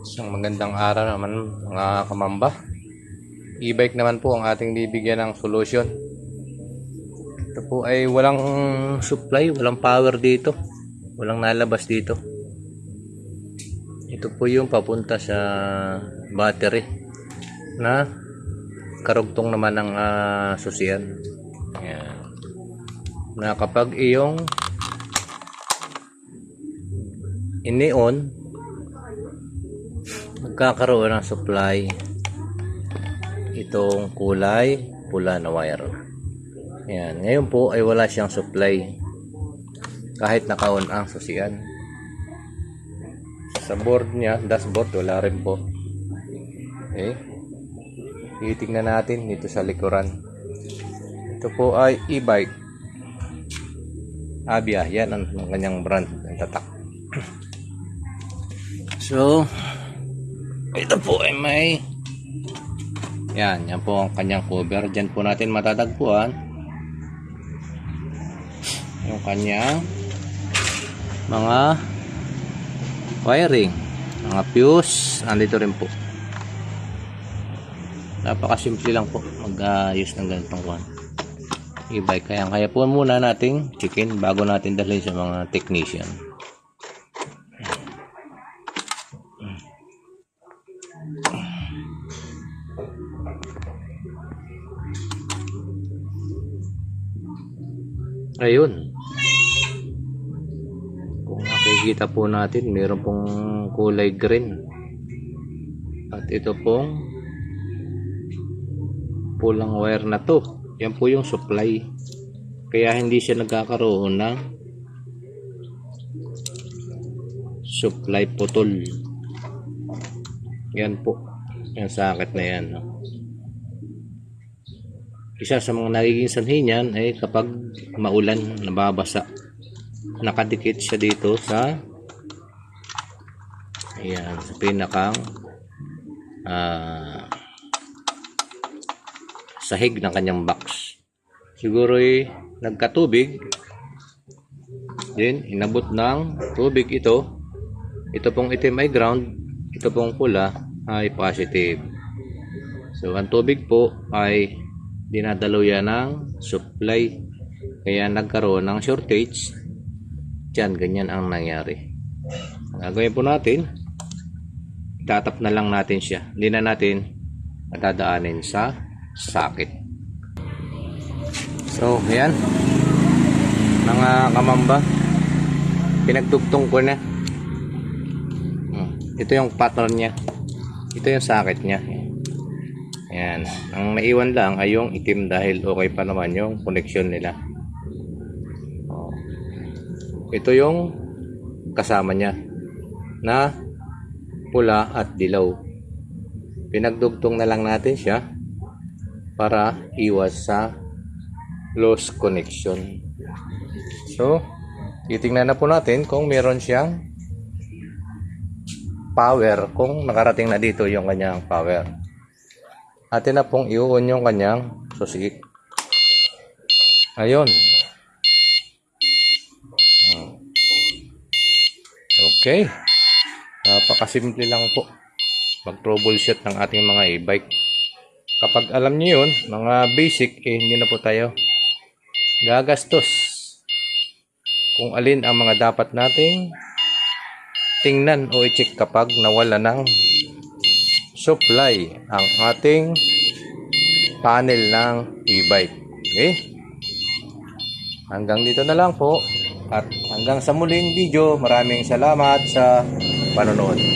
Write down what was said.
Isang magandang araw naman mga kamamba. E-bike naman po ang ating bibigyan ng solusyon. Ito po ay walang supply, walang power dito. Walang nalabas dito. Ito po yung papunta sa battery na karugtong naman ng uh, susian. Na kapag iyong ini-on magkakaroon ng supply. Itong kulay pula na wire. Yan ngayon po ay wala siyang supply. Kahit naka-on ang susian sa board niya dashboard wala rin po. Okay titingnan natin dito sa likuran. Ito po ay e-bike. Abia. Yan ang kanyang brand. Ang tatak. So ito po ay may yan, yan po ang kanyang cover. Diyan po natin matatagpuan yung kanyang mga wiring, mga fuse, andito rin po. Napakasimple lang po mag-ayos ng ganitong kwan. E-bike. Kaya, kaya po muna nating chicken bago natin dalhin sa mga technician. Ayun. Kung nakikita po natin, meron pong kulay green. At ito pong pulang wire na to. Yan po yung supply. Kaya hindi siya nagkakaroon ng supply putol. Yan po. Yung sakit na yan. No? Isa sa mga nagiging sanhi niyan ay kapag maulan, nababasa. Nakadikit siya dito sa ayan, sa pinakang ah, sahig ng kanyang box. Siguro ay nagkatubig din, inabot ng tubig ito. Ito pong itim ay ground, ito pong pula ay positive. So, ang tubig po ay dinadalo yan ng supply. Kaya nagkaroon ng shortage. Dyan ganyan ang nangyari. Ang gagawin po natin tatap na lang natin siya. Hindi na natin matadaanin sa sakit so ayan. Mga kamamba pinagtugtong ko na. Hmm, ito yung pattern niya. Ito yung sakit niya Ayan. Ang naiwan lang ay yung itim dahil okay pa naman yung connection nila. Oh. Ito yung kasama niya na pula at dilaw. Pinagdugtong na lang natin siya para iwas sa lost connection. So, titingnan na po natin kung meron siyang power kung nakarating na dito yung kanyang power atin na pong i-on yung kanyang susi. Ayun. Hmm. Okay. Napakasimple lang po mag-troubleshoot ng ating mga e-bike. Kapag alam niyo yun, mga basic, eh, hindi na po tayo gagastos. Kung alin ang mga dapat nating tingnan o i-check kapag nawala ng supply ang ating panel ng e-bike. Okay? Hanggang dito na lang po. At hanggang sa muling video, maraming salamat sa panonood.